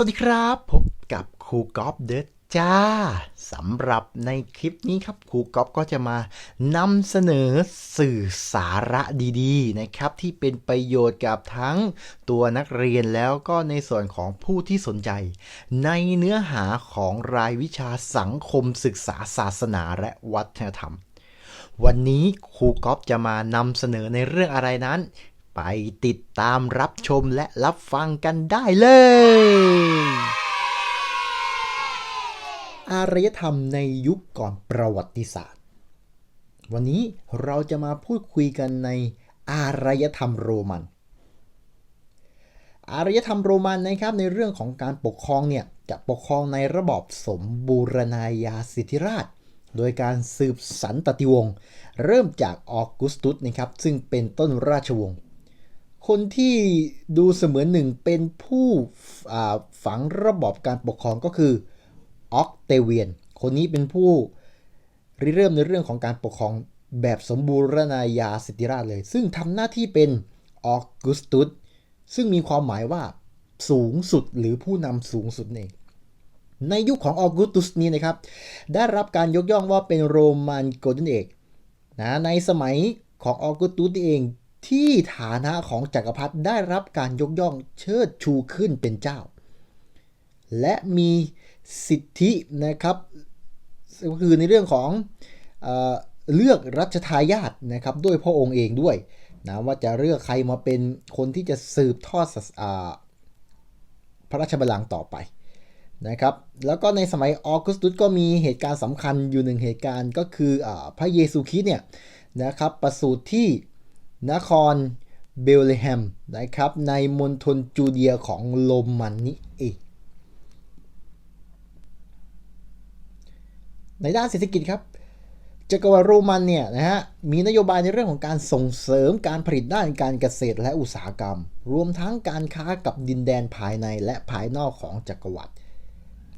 สวัสดีครับพบกับครูก๊อฟเดอะจ้าสำหรับในคลิปนี้ครับครูก๊อฟก็จะมานำเสนอสื่อสาระดีๆนะครับ ที่เป็นประโยชน์กับทั้งตัวนักเรียนแล้วก็ในส่วนของผู้ที่สนใจ ในเนื้อหาของรายวิชาสังคมศึกษาศาสนาและวัฒนธรรม วันนี้ครูก๊อฟจะมานำเสนอในเรื่องอะไรนั้น ไปติดตามรับชมและรับฟังกันได้เลย อารยธรรมในยุคก่อนประวัติศาสตร์ วันนี้เราจะมาพูดคุยกันในอารยธรรมโรมัน อารยธรรมโรมันนะครับในเรื่องของการปกครองเนี่ยจะปกครองในระบอบสมบูรณาญาสิทธิราชโดยการสืบสันตติวงศ์เริ่มจากออกุสตุสนะครับซึ่งเป็นต้นราชวงศ์ คนที่ดูเสมือนหนึ่งเป็นผู้ฝังระบอบการปกครองก็คือออกเตเวียน คนนี้เป็นผู้ริเริ่มในเรื่องของการปกครองแบบสมบูรณาญาสิทธิราชเลย ซึ่งทำหน้าที่เป็นออกุสตุสซึ่งมีความหมายว่าสูงสุดหรือผู้นำสูงสุดเอง ในยุคของออกุสตุสนี้นะครับ ได้รับการยกย่องว่าเป็นโรมันโกลเด้นเอกนะในสมัยของออกุสตุสเอง ที่ฐานะของจักรพรรดิได้รับการยกย่องเชิดชูขึ้นเป็นเจ้า และมีสิทธินะครับก็คือในเรื่องของเออเลือกรัชทายาทนะครับด้วยพระองค์เองด้วยนะว่าจะเลือกใครมาเป็นคนที่จะสืบทอดพระราชบัลลังก์ต่อไปนะครับแล้วก็ในสมัยออกุสตุสก็มีเหตุการณ์สำคัญอยู่หนึ่งเหตุการณ์ก็คืออพระเยซูคริสต์เนี่ยนะครับประสูติที่ นครเบลเลแฮมนะครับ ในมณฑลจูเดียของโรมันนี่เองในด้านเศรษฐกิจครับจักรวรรดิโรมันเนี่ยนะฮะมีนโยบายในเรื่องของการส่งเสริมการผลิตด้านการเกษตรและอุตสาหกรรม รวมทั้งการค้ากับดินแดนภายในและภายนอกของจักรวรรดิ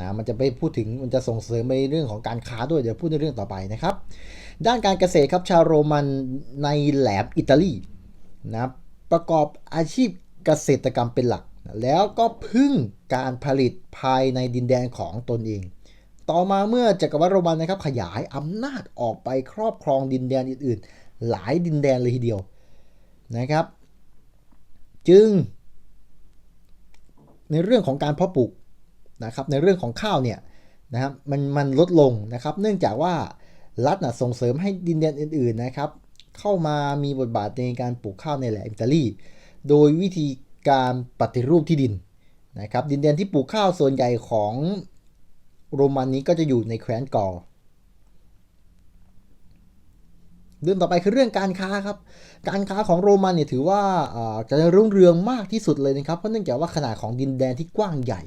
นะมันจะไปพูดถึงมันจะส่งเสริมในเรื่องของการค้าด้วยเดี๋ยวพูดในเรื่องต่อไปนะครับ ด้านการเกษตรครับชาวโรมันในแหลมอิตาลีนะประกอบอาชีพเกษตรกรรมเป็นหลัก แล้วก็พึ่งการผลิตภายในดินแดนของตนเอง ต่อมาเมื่อจักรวรรดิโรมันนะครับขยายอำนาจออกไปครอบครองดินแดนอื่น ๆ หลายดินแดนเลยทีเดียวนะครับ จึง ในเรื่องของการเพาะปลูก นะครับในเรื่องของข้าวเนี่ยนะครับมันมันลดลงนะครับ เนื่องจากว่ารัฐนะส่งเสริมให้ดินแดนอื่นๆนะครับ เข้ามามีบทบาทในการปลูกข้าวในแหลมอิตาลี โดยวิธีการปฏิรูปที่ดินนะครับ ดินแดนที่ปลูกข้าวส่วนใหญ่ของโรมันนี้ก็จะอยู่ในแคว้นกอร์เรื่องต่อไปคือเรื่องการค้าครับ การค้าของโรมันเนี่ยถือว่าจะรุ่งเรืองมากที่สุดเลยนะครับ เพราะเนื่องจากว่าขนาดของดินแดนที่กว้างใหญ่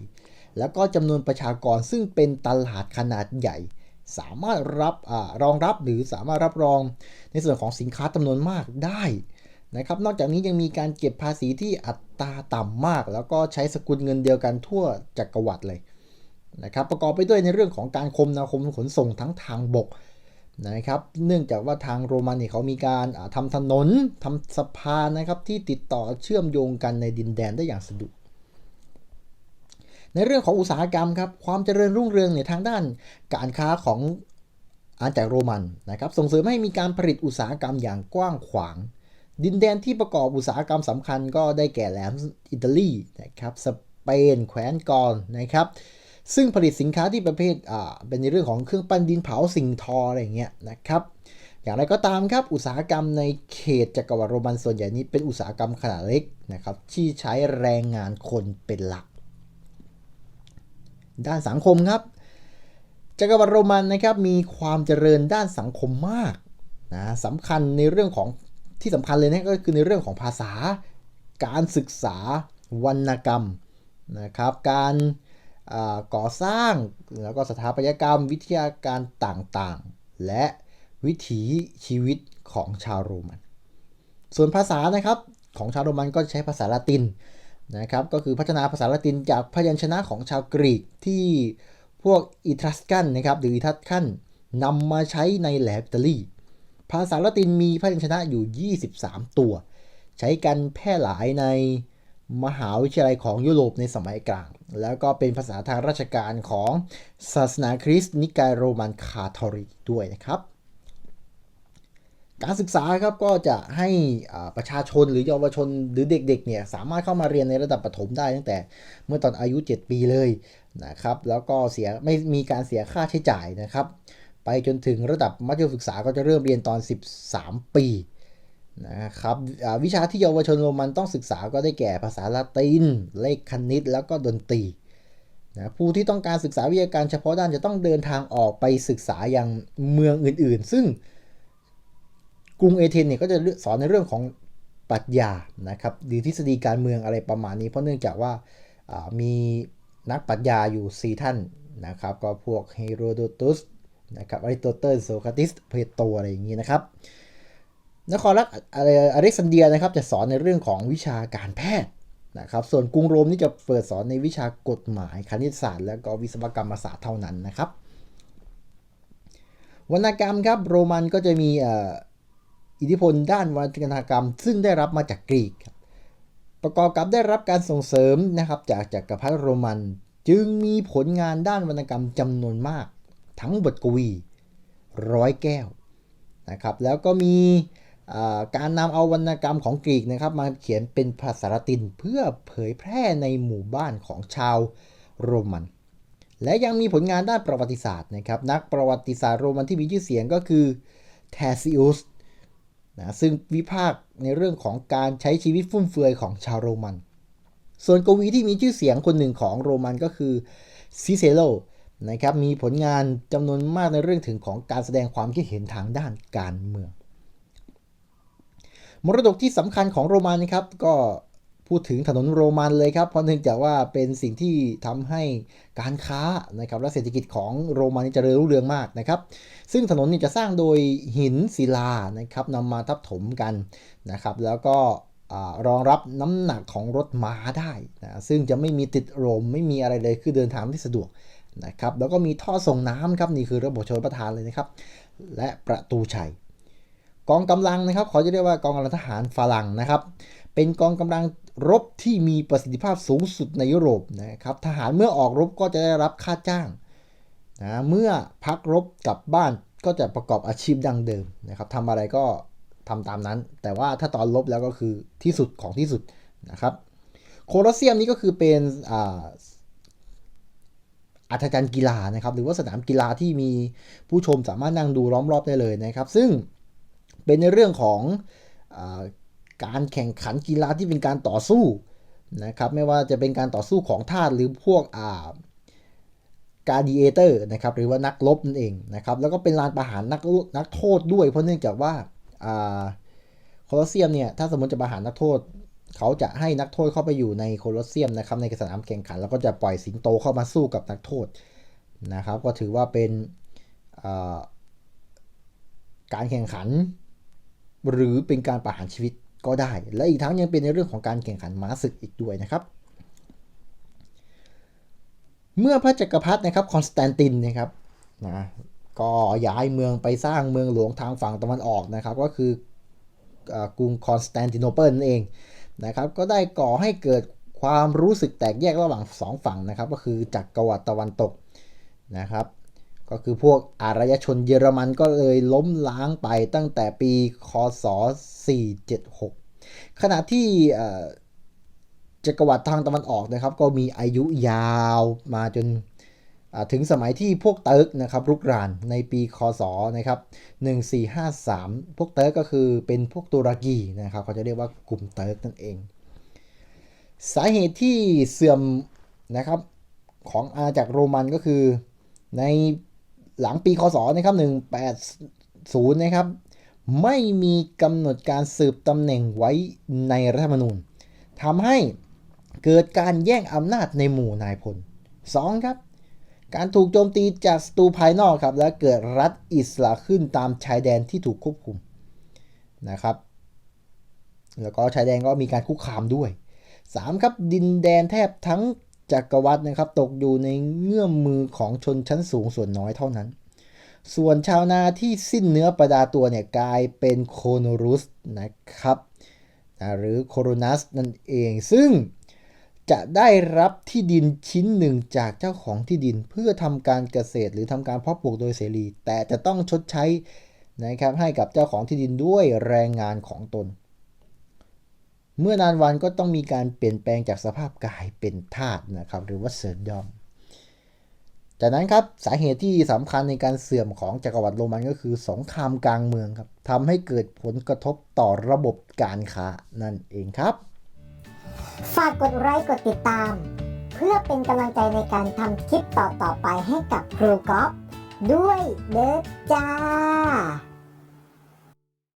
แล้วก็จำนวนประชากรซึ่งเป็นตลาดขนาดใหญ่ สามารถรับอรองรับหรือสามารถรับรองในส่วนของสินค้าจำนวนมากได้นะครับ นอกจากนี้ยังมีการเก็บภาษีที่อัตราต่ำมาก แล้วก็ใช้สกุลเงินเดียวกันทั่วจักรวรรดิเลยนะครับ ประกอบไปด้วยในเรื่องของการคมนาคมขนส่งทั้งทางบกนะครับ เนื่องจากว่าทางโรมันเนี่ยเขามีการทำถนนทำสะพานนะครับที่ติดต่อเชื่อมโยงกันในดินแดนได้อย่างสะดวก ในเรื่องของอุตสาหกรรมครับความเจริญรุ่งเรืองในทางด้านการค้าของอาณาจักรโรมันนะครับส่งเสริมให้มีการผลิตอุตสาหกรรมอย่างกว้างขวาง ดินแดนที่ประกอบอุตสาหกรรมสำคัญก็ได้แก่แหลมอิตาลีนะครับสเปนแคว้นกอนนะครับซึ่งผลิตสินค้าที่ประเภทอ่าเป็นในเรื่องของเครื่องปั้นดินเผาสิ่งทออะไรเงี้ยนะครับอย่างไรก็ตามครับ อุตสาหกรรมในเขตจักรวรรดิโรมันส่วนใหญ่นี้เป็นอุตสาหกรรมขนาดเล็กนะครับที่ใช้แรงงานคนเป็นหลัก ด้านสังคมครับจักรวรรดิโรมันนะครับมีความเจริญด้านสังคมมากนะสำคัญในเรื่องของที่สำคัญเลยนะก็คือในเรื่องของภาษา การศึกษาวรรณกรรมนะครับการก่อสร้างแล้วก็สถาปัตยกรรมวิทยาการต่างๆ และวิถีชีวิตของชาวโรมัน ส่วนภาษานะครับของชาวโรมันก็ใช้ภาษาละติน นะครับก็คือพัฒนาภาษาละตินจากพยัญชนะของชาวกรีกที่พวกอิทรัสกันนะครับหรืออิทัสกันนำมาใช้ในแหลมอิตาลี ภาษาละตินมีพยัญชนะอยู่ 23 ตัว ใช้กันแพร่หลายในมหาวิทยาลัยของยุโรปในสมัยกลาง แล้วก็เป็นภาษาทางราชการของศาสนาคริสต์นิกายโรมันคาทอลิกด้วยนะครับ การศึกษาครับก็จะให้ประชาชนหรือเยาวชนหรือเด็กๆเนี่ยสามารถเข้ามาเรียนในระดับประถมได้ตั้งแต่เมื่อตอนอายุ 7 ปีเลยนะครับแล้วก็เสียไม่มีการเสียค่าใช้จ่ายนะครับ ไปจนถึงระดับมัธยมศึกษาก็จะเริ่มเรียนตอน 13 ปีนะครับวิชาที่เยาวชนโรมันต้องศึกษาก็ได้แก่ภาษาละติน เลขคณิต แล้วก็ดนตรีนะผู้ที่ต้องการศึกษาวิทยาการเฉพาะด้านจะต้องเดินทางออกไปศึกษาอย่างเมืองอื่นๆ ซึ่ง กรุงเอเธนเนี่ยก็จะสอนในเรื่องของปรัชญานะครับหรือทฤษฎีการเมืองอะไรประมาณนี้เพราะเนื่องจากว่ามีนักปรัชญาอยู่ 4 ท่านนะครับ ก็พวกเฮโรโดตุสนะครับอริสโตเติลโซคราติสเพโตอะไรอย่างนี้นะครับ นครรัฐอเล็กซานเดียนะครับจะสอนในเรื่องของวิชาการแพทย์นะครับ ส่วนกรุงโรมนี่จะเปิดสอนในวิชากฎหมายคณิตศาสตร์ และก็วิศวกรรมศาสตร์เท่านั้นนะครับวรรณกรรมครับโรมันก็จะมี อิทธิพลด้านวรรณกรรม ซึ่งได้รับมาจากกรีกครับประกอบกับได้รับการส่งเสริมนะครับจากจากกัรพรรดิโรมัน จึงมีผลงานด้านวรรณกรรมจำนวนมาก ทั้งบทกวีร้อยแก้วนะครับแล้วก็มีการนำเอาวรรณกรรมของกรีกนะครับมาเขียนเป็นภาษาละตินเพื่อเผยแพร่ในหมู่บ้านของชาวโรมัน และยังมีผลงานด้านประวัติศาสตร์นะครับนักประวัติศาสตร์โรมันที่มีชื่อเสียงก็คือเทซิอุส นะซึ่งวิพากษ์ในเรื่องของการใช้ชีวิตฟุ่มเฟือยของชาวโรมัน ส่วนกวีที่มีชื่อเสียงคนหนึ่งของโรมันก็คือซิเซโลนะครับมีผลงานจำนวนมากในเรื่องถึงของการแสดงความคิดเห็นทางด้านการเมือง มรดกที่สำคัญของโรมันนะครับก็ พูดถึงถนนโรมันเลยครับ เพราะเนื่องจากว่าเป็นสิ่งที่ทำให้การค้านะครับและเศรษฐกิจของโรมันเจริญรุ่งเรืองมากนะครับ ซึ่งถนนนี่จะสร้างโดยหินศิลานะครับนำมาทับถมกันนะครับ แล้วก็รองรับน้ำหนักของรถม้าได้นะซึ่งจะไม่มีติดลมไม่มีอะไรเลยคือเดินทางที่สะดวกนะครับ แล้วก็มีท่อส่งน้ำครับนี่คือระบบชลประทานเลยนะครับ และประตูชัยกองกำลังนะครับเขาจะเรียกว่ากองกำลังทหารฝรั่งนะครับ เป็นกองกำลัง รบที่มีประสิทธิภาพสูงสุดในยุโรปนะครับ ทหารเมื่อออกรบก็จะได้รับค่าจ้างนะเมื่อพักรบกลับบ้านก็จะประกอบอาชีพดังเดิมนะครับทำอะไรก็ทำตามนั้น แต่ว่าถ้าตอนรบแล้วก็คือที่สุดของที่สุดนะครับ โคลอสเซียมนี้ก็คือเป็นอัธจันทร์กีฬานะครับ หรือว่าสนามกีฬาที่มีผู้ชมสามารถนั่งดูล้อมรอบได้เลยนะครับ ซึ่งเป็นในเรื่องของอ การแข่งขันกีฬาที่เป็นการต่อสู้นะครับไม่ว่าจะเป็นการต่อสู้ของทาสหรือพวกอ่าการดีเอเตอร์นะครับหรือว่านักรบนั่นเองนะครับแล้วก็เป็นลานประหารนักนักโทษด้วย เพราะเนื่องจากว่าอ่าโคลอสเซียมเนี่ยถ้าสมมติจะประหารนักโทษ เขาจะให้นักโทษเข้าไปอยู่ในโคลอสเซียมนะครับในสนามแข่งขัน แล้วก็จะปล่อยสิงโตเข้ามาสู้กับนักโทษนะครับก็ถือว่าเป็นการแข่งขัน หรือเป็นการประหารชีวิต ก็ได้ และอีกทั้งยังเป็นในเรื่องของการแข่งขันม้าศึกอีกด้วยนะครับ เมื่อพระจักรพรรดินะครับคอนสแตนตินนะครับนะก็ย้ายเมืองไปสร้างเมืองหลวงทางฝั่งตะวันออกนะครับ ก็คือกรุงคอนสแตนติโนเปิลนั่นเองนะครับ ก็ได้ก่อให้เกิดความรู้สึกแตกแยกระหว่างสองฝั่งนะครับ ก็คือจักรวรรดิตะวันตกนะครับ ก็คือพวกอารยชนเยอรมันก็เลยล้มล้างไปตั้งแต่ปีคศ 476 ขณะที่จักรวรรดิทางตะวันออกนะครับ ก็มีอายุยาวมาจนถึงสมัยที่พวกเติร์กนะครับรุกรานในปีคศนะครับ1453 พวกเติร์กก็คือเป็นพวกตุรกีนะครับเขาจะเรียกว่ากลุ่มเติร์กนั่นเอง สาเหตุที่เสื่อมนะครับของอาณาจักรโรมันก็คือใน หลังปีคศนะครับ180นะครับไม่มีกำหนดการสืบตำแหน่งไว้ในรัฐธรรมนูญทำให้เกิดการแย่งอำนาจในหมู่นายพล 2. ครับ การถูกโจมตีจากศัตรูภายนอกครับ และเกิดรัฐอิสระขึ้นตามชายแดนที่ถูกควบคุมนะครับ แล้วก็ชายแดนก็มีการคุกคามด้วย 3. ครับดินแดนแทบทั้ง จักรวรรดินะครับตกอยู่ในเงื่อมมือของชนชั้นสูงส่วนน้อยเท่านั้น ส่วนชาวนาที่สิ้นเนื้อประดาตัวเนี่ยกลายเป็นโคโนรุสนะครับหรือโคโรนัสนั่นเอง ซึ่งจะได้รับที่ดินชิ้นหนึ่งจากเจ้าของที่ดินเพื่อทำการเกษตรหรือทำการเพาะปลูกโดยเสรี แต่จะต้องชดใช้นะครับให้กับเจ้าของที่ดินด้วยแรงงานของตน เมื่อนานวันก็ต้องมีการเปลี่ยนแปลงจากสภาพกายเป็นธาตุนะครับหรือว่าเซิร์ดอมจากนั้นครับสาเหตุที่สำคัญในการเสื่อมของจักรวรรดิโรมันก็คือสงครามกลางเมืองครับทำให้เกิดผลกระทบต่อระบบการค้านั่นเองครับ ฝากกดไลค์กดติดตาม เพื่อเป็นกำลังใจในการทำคลิปต่อๆไปให้กับครูก๊อฟด้วยเด้อจ้า